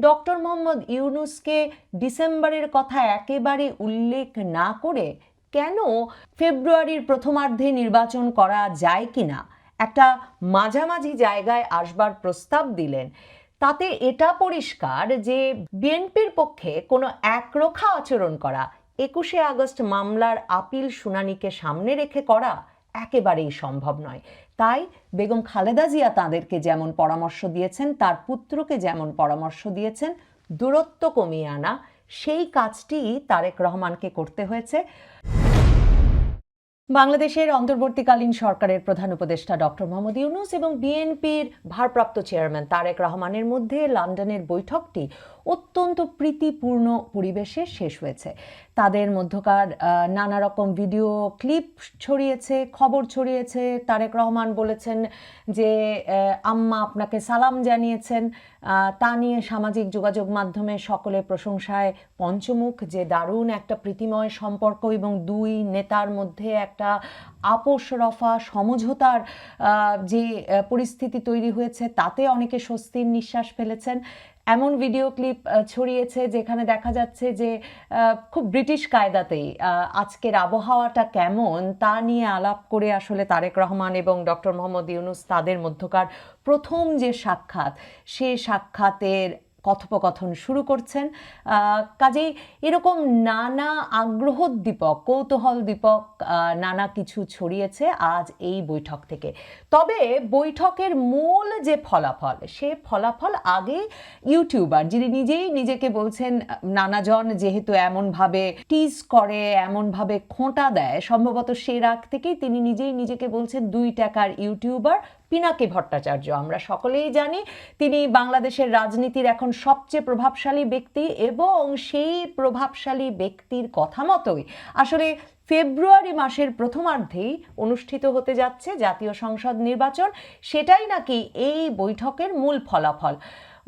Doctor Mohammad ইউনুসকে ডিসেম্বরের কথা একেবারে উল্লেখ না করে কেন ফেব্রুয়ারির প্রথমার্ধে নির্বাচন করা যায় কিনা? একটা মাঝামাঝি জায়গায় আসবার প্রস্তাব দিলেন। তাতে এটা পরিষ্কার যে বিএনপির পক্ষে কোনো একরোখা আচরণ করা, একুশে আগস্ট মামলার আপিল শুনানিকে সামনে রেখে করা একেবারেই সম্ভব নয়। তাই বেগম খালেদা জিয়া তাদেরকে যেমন পরামর্শ দিয়েছেন, তার পুত্রকে যেমন পরামর্শ দিয়েছেন, দূরত্ব কমিয়ে আনা, সেই কাজটি তারেক রহমানকে করতে হয়েছে। বাংলাদেশের অন্তর্বর্তীকালীন সরকারের প্রধান উপদেষ্টা ডক্টর মোহাম্মদ ইউনুস এবং বিএনপির ভারপ্রাপ্ত চেয়ারম্যান তারেক রহমানের মধ্যে লন্ডনের বৈঠকটি অত্যন্ত প্রীতিপূর্ণ পরিবেশে শেষ হয়েছে। তাদের মধ্যকার নানা রকম ভিডিও ক্লিপ ছড়িয়েছে, খবর ছড়িয়েছে। তারেক রহমান বলেছেন যে আম্মা আপনাকে সালাম জানিয়েছেন। তা নিয়ে সামাজিক যোগাযোগ মাধ্যমে সকলে প্রশংসায় পঞ্চমুখ। যে দারুণ একটা প্রীতিময় সম্পর্ক এবং দুই নেতার মধ্যে একটা আপোষ, রফা, সমঝোতার যে পরিস্থিতি তৈরি হয়েছে, তাতে অনেকে স্বস্তির নিঃশ্বাস ফেলেছেন। এমন ভিডিও ক্লিপ ছড়িয়েছে যেখানে দেখা যাচ্ছে যে খুব ব্রিটিশ কায়দাতেই আজকের আবহাওয়াটা কেমন তা নিয়ে আলাপ করে আসলে তারেক রহমান এবং ডক্টর মোহাম্মদ ইউনুস তাদের মধ্যকার প্রথম যে সাক্ষাৎ সে সাক্ষাতের কথোপকথন শুরু করছেন। কাজেই এরকম নানা আগ্রহোদ্দীপক কৌতূহলদীপক আহ, নানা কিছু ছড়িয়েছে আজ এই বৈঠক থেকে। তবে বৈঠকের মূল যে ফলাফল সে ফলাফল আগে ইউটিউবার যিনি নিজেই নিজেকে বলছেন নানাজন যেহেতু এমনভাবে টিজ করে এমনভাবে খোঁটা দেয় সম্ভবত সে রাগ থেকেই তিনি নিজেই নিজেকে বলছেন দুই টাকার ইউটিউবার পিনাকি ভট্টাচার্য। আমরা সকলেই জানি তিনি বাংলাদেশের রাজনীতির এখন সবচেয়ে প্রভাবশালী ব্যক্তি এবং সেই প্রভাবশালী ব্যক্তির কথা মতোই আসলে ফেব্রুয়ারি মাসের প্রথমার্ধেই অনুষ্ঠিত হতে যাচ্ছে জাতীয় সংসদ নির্বাচন। সেটাই নাকি এই বৈঠকের মূল ফলাফল।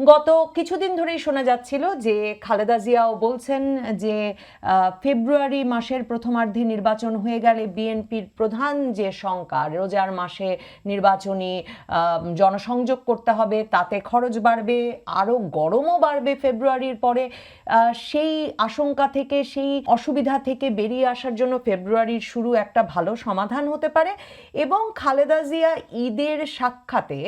গত কিছুদিন ধরেই শোনা যাচ্ছিল যে খালেদা জিয়াও বলছেন যে ফেব্রুয়ারি মাসের প্রথমার্ধে নির্বাচন হয়ে গেলে বিএনপির প্রধান যে শঙ্কা রোজার মাসে নির্বাচনী জনসংযোগ করতে হবে, তাতে খরচ বাড়বে, আরও গরমও বাড়বে ফেব্রুয়ারির পরে সেই আশঙ্কা থেকে, সেই অসুবিধা থেকে বেরিয়ে আসার জন্য ফেব্রুয়ারির শুরু একটা ভালো সমাধান হতে পারে এবং খালেদা জিয়া ঈদের সাক্ষাতে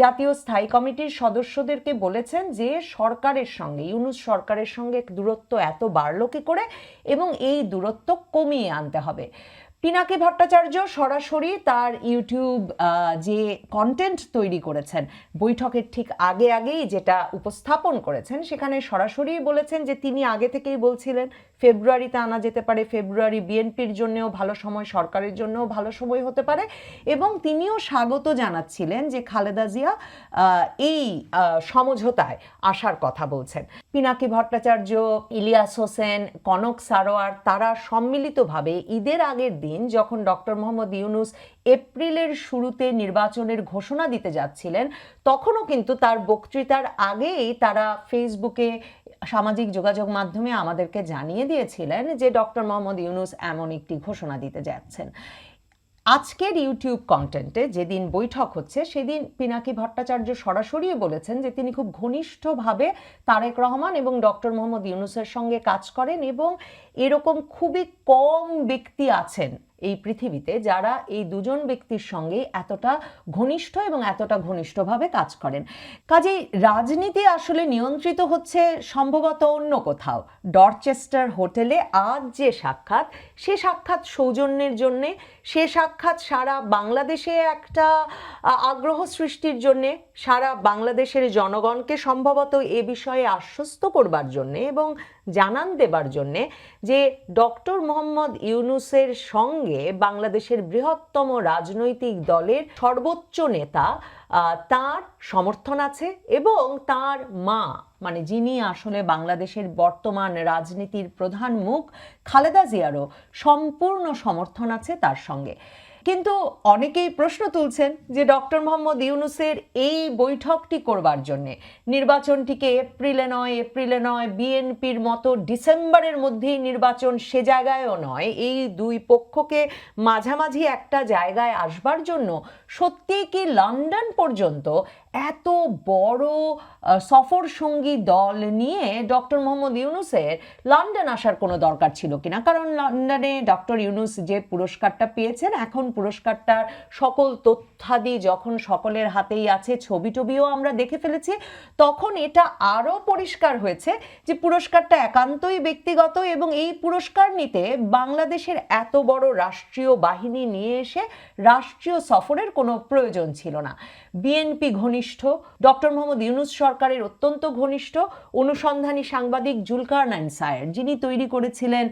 জাতীয় স্থায়ী কমিটির সদস্যদেরকে বলেছেন যে সরকারের সঙ্গে, ইউনুস সরকারের সঙ্গে দূরত্ব এত বাড়লো কি করে? এবং এই দূরত্ব কমিয়ে আনতে হবে। পিনাকি ভট্টাচার্য সরাসরি তার ইউটিউব যে কন্টেন্ট তৈরি করেছেন, বৈঠকের ঠিক আগে আগেই যেটা উপস্থাপন করেছেন, সেখানে সরাসরি বলেছেন যে তিনি আগে থেকেই বলছিলেন, ফেব্রুয়ারিতে আনা যেতে পারে, ফেব্রুয়ারি বিএনপির জন্যও ভালো সময়, সরকারের জন্যও ভালো সময় হতে পারে, এবং তিনিও স্বাগত জানাচ্ছিলেন যে খালেদা জিয়া এই সমঝোতায় আসার কথা বলছেন। পিনাকি ভট্টাচার্য, ইলিয়াস হোসেন, কনক সারোয়ার তারা সম্মিলিতভাবে ঈদের আগের দিন যখন ডক্টর মোহাম্মদ ইউনুস এপ্রিলের শুরুতে নির্বাচনের ঘোষণা দিতে যাচ্ছিলেন, তখনও কিন্তু তার বক্তৃতার আগেই তারা ফেসবুকে সামাজিক যোগাযোগ মাধ্যমে আমাদেরকে জানিয়ে দিয়েছিলেন যে ডক্টর মোহাম্মদ ইউনুস এমন একটি ঘোষণা দিতে যাচ্ছেন। আজকের ইউটিউব কন্টেন্টে যেদিন বৈঠক হচ্ছে, সেদিন পিনাকি ভট্টাচার্য সরাসরি বলেছেন যে তিনি খুব ঘনিষ্ঠভাবে তারেক রহমান এবং ডক্টর মোহাম্মদ ইউনুসের সঙ্গে কাজ করেন এবং এরকম খুবই কম ব্যক্তি আছেন এই পৃথিবীতে যারা এই দুজন ব্যক্তির সঙ্গে এতটা ঘনিষ্ঠ এবং এতটা ঘনিষ্ঠভাবে কাজ করেন। কাজেই রাজনীতি আসলে নিয়ন্ত্রিত হচ্ছে সম্ভবত অন্য কোথাও। ডরচেস্টার হোটেলে আজ যে সাক্ষাৎ, সে সাক্ষাৎ সৌজন্যের জন্যে, সে সাক্ষাৎ সারা বাংলাদেশে একটা আগ্রহ সৃষ্টির জন্যে, সারা বাংলাদেশের জনগণকে সম্ভবত এ বিষয়ে আশ্বস্ত করবার জন্যে এবং জানান দেবার জন্যে যে ডক্টর মোহাম্মদ ইউনুসের সঙ্গে বাংলাদেশের বৃহত্তম রাজনৈতিক দলের সর্বোচ্চ নেতা তার সমর্থন আছে এবং তার মা মানে যিনি আসলে বাংলাদেশের বর্তমান রাজনীতির প্রধান মুখ, খালেদা জিয়ারও সম্পূর্ণ সমর্থন আছে তার সঙ্গে। কিন্তু অনেকেই প্রশ্ন তুলছেন যে ডক্টর মোহাম্মদ ইউনুসের এই বৈঠকটি করবার জন্যে। নির্বাচনটিকে এপ্রিলে নয় এপ্রিলে নয়, বিএনপির মতো ডিসেম্বরের মধ্যেই নির্বাচন সে জায়গায়ও নয়, এই দুই পক্ষকে মাঝামাঝি একটা জায়গায় আসবার জন্য সত্যিই কি লন্ডন পর্যন্ত এত বড় সফর সঙ্গী দল নিয়ে ডক্টর মোহাম্মদ ইউনুসের লন্ডন আসার কোনো দরকার ছিল কিনা? কারণ লন্ডনে ডক্টর ইউনুস যে পুরস্কারটা পেয়েছেন, এখন পুরস্কারটার সকল তথ্যাদি যখন সকলের হাতেই আছে ছবি টবিও আমরা দেখে ফেলেছি, তখন এটা আরও পরিষ্কার হয়েছে যে পুরস্কারটা একান্তই ব্যক্তিগত এবং এই পুরস্কার নিতে বাংলাদেশের এত বড় রাষ্ট্রীয় বাহিনী নিয়ে এসে রাষ্ট্রীয় সফরের কোনো প্রয়োজন ছিল না। বিএনপি ঘনিষ্ঠ। ডক্টর মোহাম্মদ ইউনুস সরকারের অত্যন্ত ঘনিষ্ঠ। অনুসন্ধানী সাংবাদিক জুলকার নাইন সায়ের, যিনি তৈরি করেছিলেন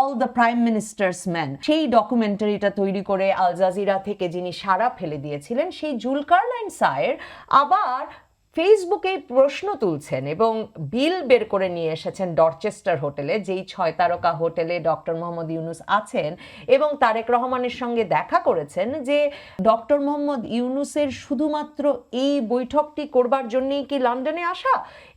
all the prime ministers man সেই ডকুমেন্টারিটা তৈরি করে আল জাজিরা থেকে যিনি সারা ফেলে দিয়েছিলেন, সেই জুলকার নাইন সায়ের আবার ফেসবুকে প্রশ্ন তুলছেন এবং বিল বের করে নিয়ে এসেছেন ডরচেস্টার হোটেলে, যেই ছয় তারকা হোটেলে ডক্টর মোহাম্মদ ইউনুস আছেন এবং তারেক রহমানের সঙ্গে দেখা করেছেন যে ডক্টর মোহাম্মদ ইউনুসের শুধুমাত্র এই বৈঠকটি করবার জন্যই কি লন্ডনে আসা?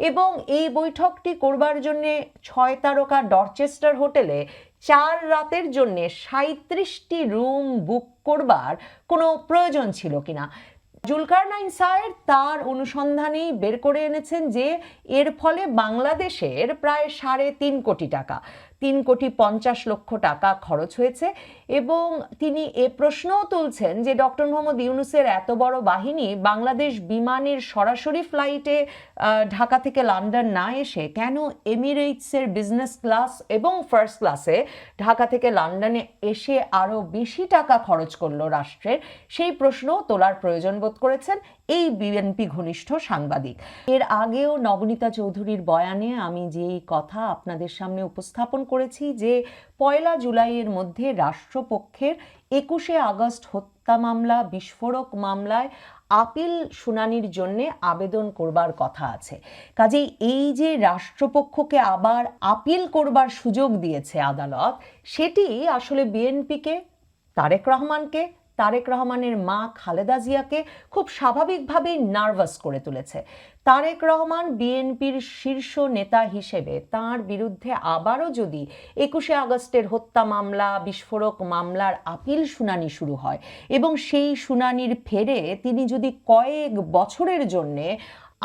এবং এই বৈঠকটি করবার জন্যে ছয় তারকা ডরচেস্টার হোটেলে চার রাতের জন্য সাঁত্রিশটি রুম বুক করবার কোনো প্রয়োজন ছিল কিনা? জুলকার নাইন সায়ের তার অনুসন্ধানেই বের করে এনেছেন যে এর ফলে বাংলাদেশের প্রায় সাড়ে তিন কোটি টাকা। তিন কোটি পঞ্চাশ লক্ষ টাকা খরচ হয়েছে এবং তিনি এ প্রশ্নও তুলছেন যে ডক্টর মোহাম্মদ ইউনুসের এত বড় বাহিনী বাংলাদেশ বিমানের সরাসরি ফ্লাইটে ঢাকা থেকে লন্ডন না এসে কেন এমিরেটসের বিজনেস ক্লাস এবং ফার্স্ট ক্লাসে ঢাকা থেকে লন্ডনে এসে আরও বেশি টাকা খরচ করল রাষ্ট্রের? সেই প্রশ্নও তোলার প্রয়োজন বোধ করেছেন এই বিএনপি ঘনিষ্ঠ সাংবাদিক। এর আগেও নবনীতা চৌধুরীর বয়ানে আমি যেই কথা আপনাদের সামনে উপস্থাপন করেছি যে, পয়লা জুলাইয়ের মধ্যে রাষ্ট্রপক্ষের একুশে আগস্ট হত্যা মামলা, বিস্ফোরক মামলায় আপিল শুনানির জন্য আবেদন করবার কথা আছে। কাজেই এই যে রাষ্ট্রপক্ষকে আবার আপিল করবার সুযোগ দিয়েছে আদালত, সেটি আসলে বিএনপিকে, তারেক রহমানকে তারেক রহমানের মা খালেদা জিয়াকে খুব স্বাভাবিকভাবেই নার্ভাস করে তুলেছে। তারেক রহমান বিএনপির শীর্ষ নেতা হিসেবে তার বিরুদ্ধে আবারও যদি একুশে আগস্টের হত্যা মামলা, বিস্ফোরক মামলার আপিল শুনানি শুরু হয় এবং সেই শুনানির ফেরে তিনি যদি কয়েক বছরের জন্যে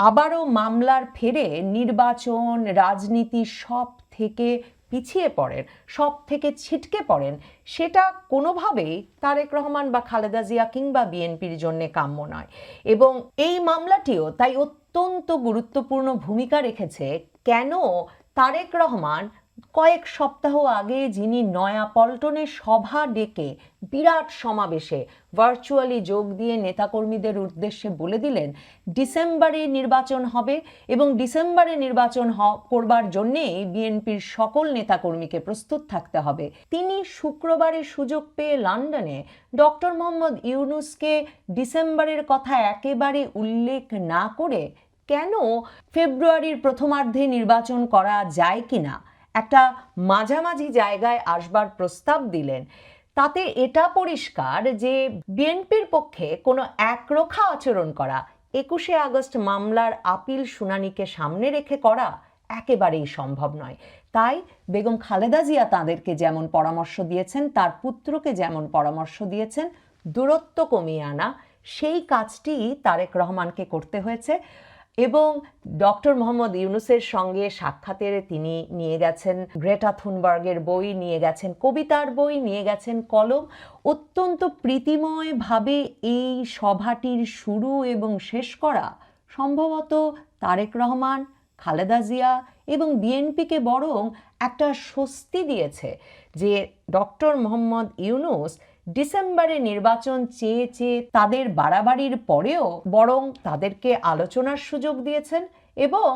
আবারও মামলার ফেরে নির্বাচন, রাজনীতি সব থেকে পিছিয়ে পড়েন সব থেকে ছিটকে পড়েন, সেটা কোনোভাবেই তারেক রহমান বা খালেদা জিয়া কিংবা বিএনপির জন্যে কাম্য নয়। এবং এই মামলাটিও তাই অত্যন্ত গুরুত্বপূর্ণ ভূমিকা রেখেছে কেন তারেক রহমান কয়েক সপ্তাহ আগে যিনি নয়াপল্টনে সভা ডেকে বিরাট সমাবেশে ভার্চুয়ালি যোগ দিয়ে নেতাকর্মীদের উদ্দেশ্যে বলে দিলেন, ডিসেম্বরে নির্বাচন হবে এবং ডিসেম্বরে নির্বাচন করবার জন্যেই বিএনপির সকল নেতাকর্মীকে প্রস্তুত থাকতে হবে। তিনি শুক্রবারে সুযোগ পেয়ে লন্ডনে ডক্টর মোহাম্মদ ইউনুসকে ডিসেম্বরের কথা একেবারে উল্লেখ না করে, কেন ফেব্রুয়ারির প্রথমার্ধে নির্বাচন করা যায় কিনা? একটা মাঝামাঝি জায়গায় আসবার প্রস্তাব দিলেন। তাতে এটা পরিষ্কার যে বিএনপির পক্ষে কোনো একরোখা আচরণ করা, একুশে আগস্ট মামলার আপিল শুনানিকে সামনে রেখে করা একেবারেই সম্ভব নয়। তাই বেগম খালেদা জিয়া তাদেরকে যেমন পরামর্শ দিয়েছেন, তার পুত্রকে যেমন পরামর্শ দিয়েছেন, দূরত্ব কমিয়ে আনা, সেই কাজটি তারেক রহমানকে করতে হয়েছে। এবং ডক্টর মোহাম্মদ ইউনুসের সঙ্গে সাক্ষাতের তিনি নিয়ে গেছেন, গ্রেটা থুনবার্গের বই নিয়ে গেছেন, কবিতার বই নিয়ে গেছেন, কলম। অত্যন্ত প্রীতিময়ভাবে এই সভাটির শুরু এবং শেষ করা সম্ভবত তারেক রহমান, খালেদা জিয়া এবং বিএনপিকে বরং একটা স্বস্তি দিয়েছে যে ডক্টর মোহাম্মদ ইউনুস ডিসেম্বরে নির্বাচন চেয়ে চেয়ে তাদের বাড়াবাড়ির পরেও বরং তাদেরকে আলোচনার সুযোগ দিয়েছেন এবং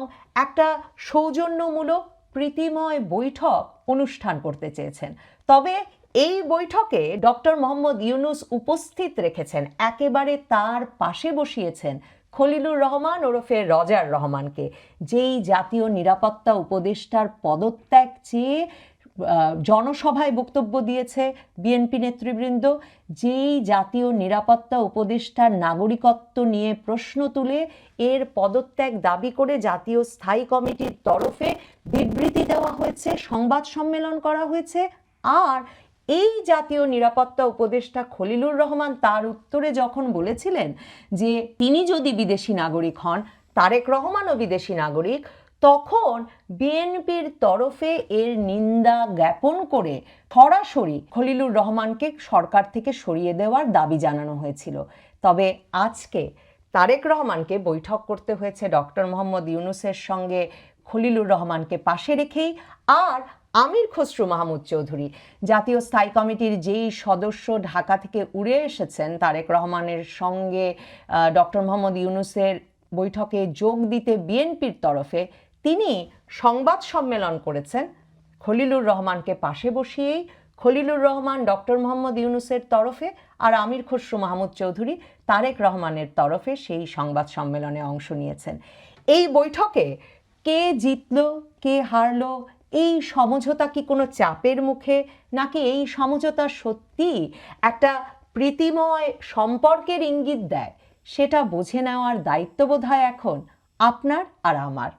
একটা সৌজন্যমূলক প্রীতিময় বৈঠক অনুষ্ঠান করতে চেয়েছেন। তবে এই বৈঠকে ডক্টর মোহাম্মদ ইউনুস উপস্থিত রেখেছেন, একেবারে তার পাশে বসিয়েছেন খলিলুর রহমান ওরফে রজার রহমানকে। যেই জাতীয় নিরাপত্তা উপদেষ্টার পদত্যাগ চেয়ে জনসভায় বক্তব্য দিয়েছে বিএনপি নেতৃবৃন্দ। যেই জাতীয় নিরাপত্তা উপদেষ্টার নাগরিকত্ব নিয়ে প্রশ্ন তুলে এর পদত্যাগ দাবি করে জাতীয় স্থায়ী কমিটির তরফে বিবৃতি দেওয়া হয়েছে, সংবাদ সম্মেলন করা হয়েছে। আর এই জাতীয় নিরাপত্তা উপদেষ্টা খলিলুর রহমান তার উত্তরে যখন বলেছিলেন যে তিনি যদি বিদেশি নাগরিক হন, তারেক রহমানও বিদেশি নাগরিক তখন বিএনপির তরফে এর নিন্দা জ্ঞাপন করে সরাসরি খলিলুর রহমানকে সরকার থেকে সরিয়ে দেওয়ার দাবি জানানো হয়েছিল। তবে আজকে তারেক রহমানকে বৈঠক করতে হয়েছে ডক্টর মোহাম্মদ ইউনুসের সঙ্গে খলিলুর রহমানকে পাশে রেখেই আর আমির খসরু মাহমুদ চৌধুরী। জাতীয় স্থায়ী কমিটির যেই সদস্য ঢাকা থেকে উড়ে এসেছেন, তারেক রহমানের সঙ্গে ডক্টর মোহাম্মদ ইউনুসের বৈঠকে যোগ দিতে বিএনপির তরফে তিনি সংবাদ সম্মেলন করেছেন। খলিলুর রহমানকে পাশে বসিয়েই খলিলুর রহমান ডক্টর মোহাম্মদ ইউনুসের তরফে আর আমির খসরু মাহমুদ চৌধুরী তারেক রহমানের তরফে সেই সংবাদ সম্মেলনে অংশ নিয়েছেন। এই বৈঠকে কে জিতল, কে হারলো, এই সমঝোতা কি কোনো চাপের মুখে, নাকি এই সমঝোতা সত্যি একটা প্রীতিময় সম্পর্কের ইঙ্গিত দেয়, সেটা বুঝে নেওয়ার দায়িত্ববোধ হয় এখন আপনার আর আমার।